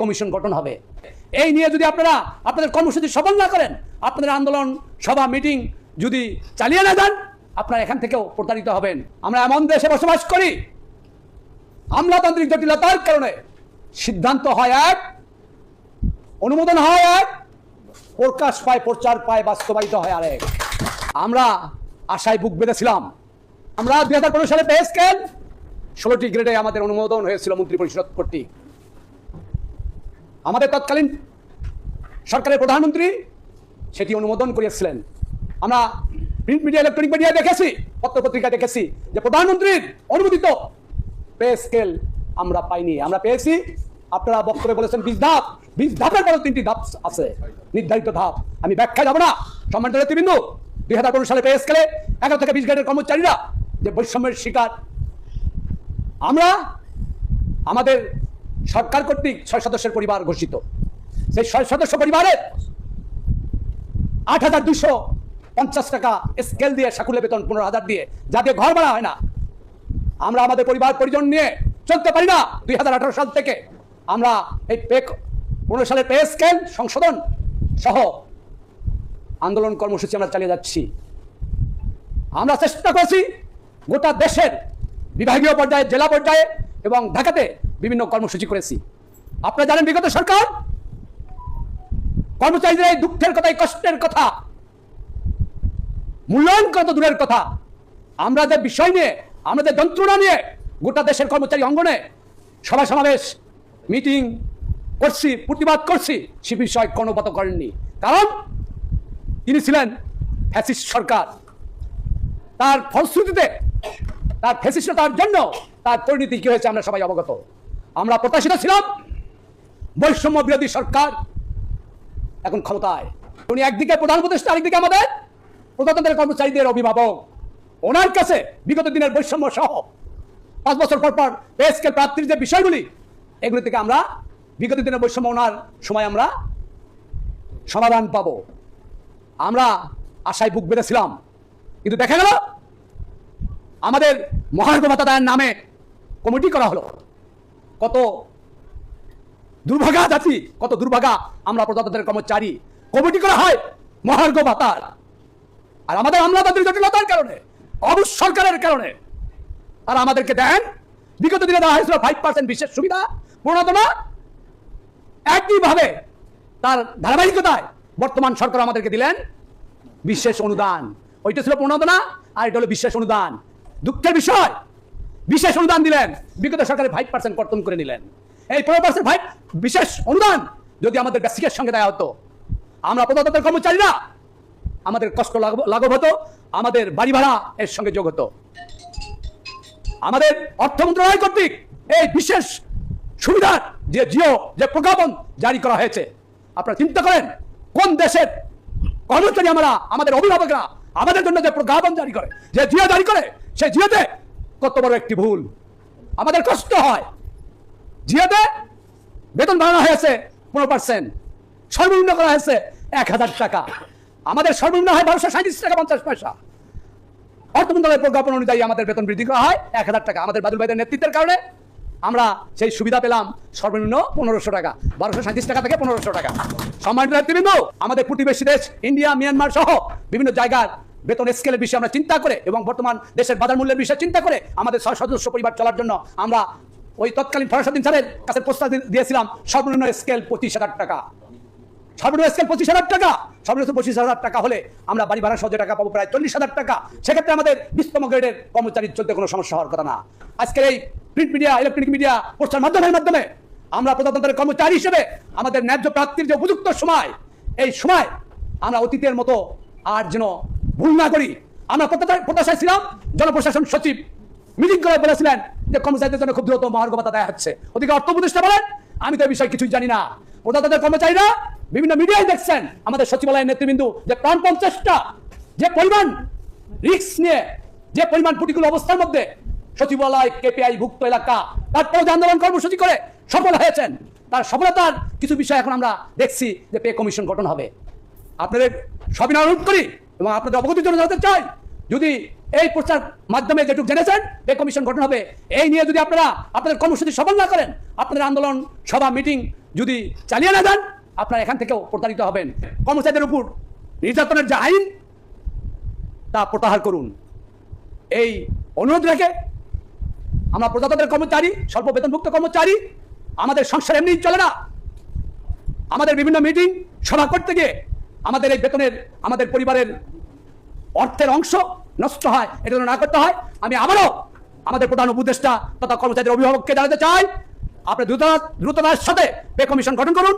Commission গঠন হবে। এই নিয়ে যদি আপনারা আপনাদের কর্মসূচি সফল না করেন, আপনাদের আন্দোলন, সভা, মিটিং যদি চালিয়ে না যান, আপনারা এখান থেকেও প্রতারিত হবেন। আমরা এমন দেশে বসবাস করি, আমলাতান্ত্রিক জটিলতার কারণে সিদ্ধান্ত হয় এক, অনুমোদন হয় এক প্রকাশ পায়, প্রচার পায়, বাস্তবায়িত হয় আরেক। আমরা আশায় বুক বেঁধেছিলাম। আমরা দুই হাজার পনেরো সালে পে স্কেল ষোলোটি গ্রেডে আমাদের অনুমোদন হয়েছিল মন্ত্রী পরিষদ কর্তৃক। আমাদের তৎকালীন সরকারের প্রধানমন্ত্রী সেটি অনুমোদন করিয়েছিলেন? আমরা প্রিন্ট মিডিয়া ইলেকট্রনিক মিডিয়ায় দেখেছি, পত্রপত্রিকা দেখেছি যে প্রধানমন্ত্রীর অনুমোদিত পে স্কেল আমরা পাইনি। আমরা পেয়েছি, আপনারা বক্তব্যে বলেছেন বিশ ধাপ, বিশ ধাপের পরে তিনটি ধাপ আছে, নির্ধারিত ধাপ। আমি ব্যাখ্যা যাব না। সম্মানিত নেতৃবৃন্দ, দুই হাজার পনেরো সালে পে স্কেলে এগারো থেকে বিশ গ্রেডের কর্মচারীরা যে বৈষম্যের শিকার। আমরা, আমাদের সরকার কর্তৃক ছয় সদস্যের পরিবার ঘোষিত। সেই ছয় সদস্য পরিবারের আট হাজার দুশো পঞ্চাশ টাকা স্কেল দিয়ে সাকুলে বেতন পনেরো হাজার দিয়ে যাতে ঘর ভাড়া হয় না। আমরা আমাদের পরিবার পরিজন নিয়ে চলতে পারি না। দুই হাজার আঠারো সাল থেকে আমরা এই পে পনেরো সালের পে স্কেল সংশোধন সহ আন্দোলন কর্মসূচি আমরা চালিয়ে যাচ্ছি। আমরা চেষ্টা করছি গোটা দেশের বিভাগীয় পর্যায়ে, জেলা পর্যায়ে এবং ঢাকাতে বিভিন্ন কর্মসূচি করেছি। আপনারা জানেন বিগত সরকার? কর্মচারীদের এই দুঃখের কথা, এই কষ্টের কথা, মূল্যায়ন কত দূরের কথা। আমরা যে বিষয় নিয়ে, আমরা যে যন্ত্রণা নিয়ে গোটা দেশের কর্মচারী অঙ্গনে সভা সমাবেশ, মিটিং করছি, প্রতিবাদ করছি, সে বিষয় কর্ণপাত করেননি। কারণ তিনি ছিলেন ফ্যাসিস্ট সরকার। তার ফলশ্রুতিতে, তার ফেসিস্টতার জন্য তার পরিণতি কি হয়েছে আমরা সবাই অবগত। আমরা প্রত্যাশিত ছিলাম বৈষম্য বিরোধী সরকার। এখন ক্ষমতায়। উনি একদিকে প্রধান উপদেষ্টা, আরেকদিকে আমাদের প্রজাতন্ত্রের কর্মচারীদের অভিভাবক। ওনার কাছে বিগত দিনের বৈষম্য সহ পাঁচ বছর পর পর পে স্কেল প্রাপ্তির যে বিষয়গুলি, এগুলি থেকে আমরা বিগত দিনের বৈষম্য ওনার সময় আমরা সমাধান পাব। আমরা আশায় বুক বেঁধেছিলাম। কিন্তু দেখা গেল, আমাদের মহার্ঘ ভাতাদায়ের নামে কমিটি করা হলো। কত দুর্ভাগা জাতি, কত দুর্ভাগা আমরা প্রজাতন্ত্রের কর্মচারী। কমিটি করা হয় মহার্ঘ ভাতার। আর আমাদের আমলাতান্ত্রিক জটিলতার কারণে অবুজ সরকারের কারণে। আর আমাদেরকে দেন, বিগত দিনে দেওয়া হয়েছিল ফাইভ পার্সেন্ট বিশেষ সুবিধা প্রণোদনা একইভাবে তার ধারাবাহিকতায় বর্তমান সরকার আমাদেরকে দিলেন বিশেষ অনুদান। ওইটা ছিল প্রণোদনা আর এটা হলো বিশেষ অনুদান। দুঃখের বিষয় বিশেষ অনুদান দিলেন। বিগত সরকারের ফাইভ পার্সেন্ট কর্তন করে নিলেন। এই পনেরো পার্সেন্ট ফাইভ বিশেষ অনুদান যদি আমাদের বেসিকের সঙ্গে দেওয়া হতো। আমরা প্রজাতন্ত্রের কর্মচারীরা আমাদের কষ্ট লাঘব হতো, আমাদের বাড়ি ভাড়া এর সঙ্গে যোগ হতো। আমাদের অর্থ মন্ত্রণালয় কর্তৃক এই বিশেষ সুবিধার যে জিও, যে প্রজ্ঞাপন জারি করা হয়েছে, আপনারা চিন্তা করেন, কোন দেশের কর্মচারী আমরা, আমাদের অভিভাবকরা আমাদের জন্য যে প্রজ্ঞাপন জারি করে, যে জিও জারি করে, সেই জিওতে কত বড় একটি ভুল। আমাদের কষ্ট হয়। জিওতে বেতন বাড়ানো হয়েছে পনেরো পার্সেন্ট সর্বনিম্ন করা হয়েছে এক হাজার টাকা। আমাদের সর্বনিম্ন হয় বারোশো সাঁত্রিশ টাকা পঞ্চাশ পয়সা। অর্থ মন্ত্রণালয়ের প্রজ্ঞাপন অনুযায়ী আমাদের বেতন বৃদ্ধি করা হয় এক হাজার টাকা। আমাদের বাদুল ভাইদের নেতৃত্বের কারণে আমরা সেই সুবিধা পেলাম সর্বনিম্ন পনেরোশো টাকা। বারোশো সাঁত্রিশ টাকা থেকে পনেরোশো টাকা। সম্মানিত নেতৃবৃন্দ, আমাদের প্রতিবেশী দেশ, ইন্ডিয়া, মিয়ানমার সহ বিভিন্ন জায়গার বেতন স্কেলের বিষয়ে আমরা চিন্তা করে এবং বর্তমান দেশের বাজার মূল্যের বিষয়ে চিন্তা করে আমাদের ছয় সদস্য পরিবার চলার জন্য আমরা ওই তৎকালীন ফরাসদ্দিন স্যারের কাছে প্রস্তাব দিয়েছিলাম, সর্বনিম্ন স্কেল পঁচিশ হাজার টাকা। সর্বনিম্ন স্কেল পঁচিশ হাজার টাকা। সর্বনিম্ন পঁচিশ হাজার টাকা হলে আমরা বাড়ি ভাড়া সহজে টাকা পাবো প্রায় চল্লিশ হাজার টাকা। সেক্ষেত্রে আমাদের বিশতম গ্রেডের কর্মচারী চলতে কোনো সমস্যা হওয়ার কথা না। আজকের এই প্রিন্ট মিডিয়া ইলেকট্রনিক মিডিয়া প্রচার মাধ্যমের মাধ্যমে আমরা প্রজাতন্ত্রের কর্মচারী হিসেবে আমাদের ন্যায্য প্রাপ্তির যে উপযুক্ত সময়, এই সময় আমরা অতীতের মতো আর যেন ভুল না করি, আমরা প্রত্যাশা- প্রত্যাশায় ছিলাম, জনপ্রশাসন সচিব মিটিং করে বলেছিলেন যে কর্মচারীদের জন্য খুব দ্রুত মহার্ঘ ভাতা দেওয়া হচ্ছে। ওদিকে অর্থ উপদেষ্টা বলেন, আমি তো এই বিষয়ে কিছুই জানি না। প্রজাতন্ত্রের কর্মচারীরা বিভিন্ন মিডিয়ায় দেখছেন, আমাদের সচিবালয়ের নেতৃবৃন্দু যে প্রাণপণ চেষ্টা যে পরিমাণ রিস্ক নিয়ে, যে পরিমাণ প্রতিকূল অবস্থার মধ্যে সচিবালয়, কেপিআই ভুক্ত এলাকা তারপরে যে আন্দোলন কর্মসূচি করে সফল হয়েছেন। তার সফলতার কিছু বিষয় এখন আমরা দেখছি যে পে কমিশন গঠন হবে। আপনাদের সবিনয় অনুরোধ করি এবং আপনাদের অবগতির জন্য জানাতে চাই, যদি এই প্রচার মাধ্যমে যেটুকু জেনেছেন এই কমিশন গঠন হবে, এই নিয়ে যদি আপনারা আপনাদের কর্মসূচি সফল না করেন, আপনাদের আন্দোলন, সভা, মিটিং যদি চালিয়ে না যান, আপনারা এখান থেকেও প্রতারিত হবেন। কর্মচারীদের উপর নির্যাতনের যে আইন, তা প্রত্যাহার করুন। এই অনুরোধ রেখে আমরা প্রজাতন্ত্রের কর্মচারী, স্বল্প বেতনভুক্ত কর্মচারী, আমাদের সংসার এমনি চলে না। আমাদের বিভিন্ন মিটিং, সভা করতে গিয়ে আমাদের এই বেতনের, আমাদের পরিবারের অর্থের অংশ নষ্ট হয়, এটা যেন না করতে হয়, আমি আবারও আমাদের প্রধান উপদেষ্টা তথা কর্মচারীদের অভিভাবককে জানাতে চাই। আপনি দ্রুত, দ্রুততার সাথে পে কমিশন গঠন করুন।